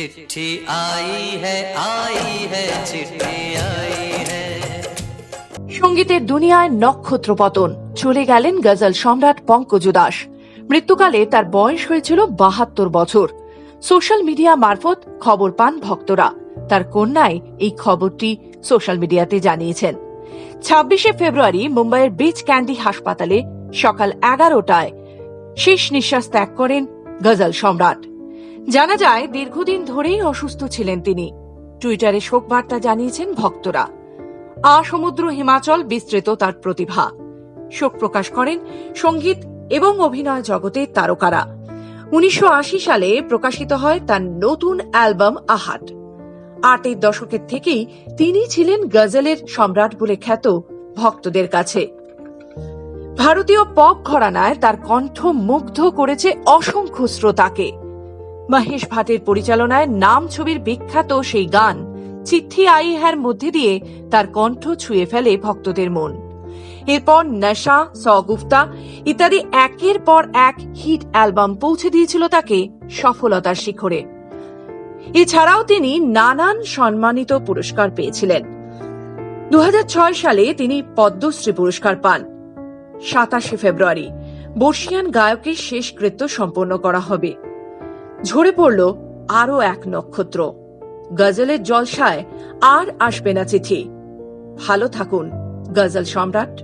चिट्ठी आई है आई है चिट्ठी आई है সঙ্গীতের দুনিয়ায় নক্ষত্র পতন চলে গেলেন গজল সম্রাট পঙ্কজ দাস মৃত্যুকালে তার বয়স হয়েছিল বাহাত্তর বছর সোশ্যাল মিডিয়া মারফত খবর পান ভক্তরা তার কন্যাই এই খবরটি সোশ্যাল মিডিয়াতে জানিয়েছেন ছাব্বিশে ফেব্রুয়ারি মুম্বাইয়ের বিচ ক্যান্ডি হাসপাতালে সকাল এগারোটায় শেষ নিঃশ্বাস ত্যাগ করেন গজল সম্রাট জানা যায়, দীর্ঘদিন ধরেই অসুস্থ ছিলেন তিনি। টুইটারে শোক বার্তা জানিয়েছেন ভক্তরা। আসমুদ্র হিমাচল বিস্তৃত তার প্রতিভা। শোক প্রকাশ করেন সংগীত এবং অভিনয় জগতের তারকারা। উনিশশো আশি সালে প্রকাশিত হয় তার নতুন অ্যালবাম আহাট। আটের দশকের থেকেই তিনি ছিলেন গজলের সম্রাট বলে খ্যাত ভক্তদের কাছে। ভারতীয় পপ ঘরানায় তার কণ্ঠ মুগ্ধ করেছে অসংখ্য শ্রোতাকে। মহেশ ভাটের পরিচালনায় নাম ছবির বিখ্যাত সেই গান চিঠি আই হ্যার মধ্যে দিয়ে তার কণ্ঠ ছুঁয়ে ফেলে ভক্তদের মন। এরপর নশা সগুফতা ইত্যাদি একের পর এক হিট অ্যালবাম পৌঁছে দিয়েছিল তাকে সফলতার শিখরে। এছাড়াও তিনি নানান সম্মানিত পুরস্কার পেয়েছিলেন। দু সালে তিনি পদ্মশ্রী পুরস্কার পান। সাতাশে ফেব্রুয়ারি, বর্ষিয়ান গায়কের শেষকৃত্য সম্পন্ন করা হবে। ঝরে পড়ল আরও এক নক্ষত্র। গজলের জলসায় আর আসবে না চিঠি। ভালো থাকুন, গজল সম্রাট।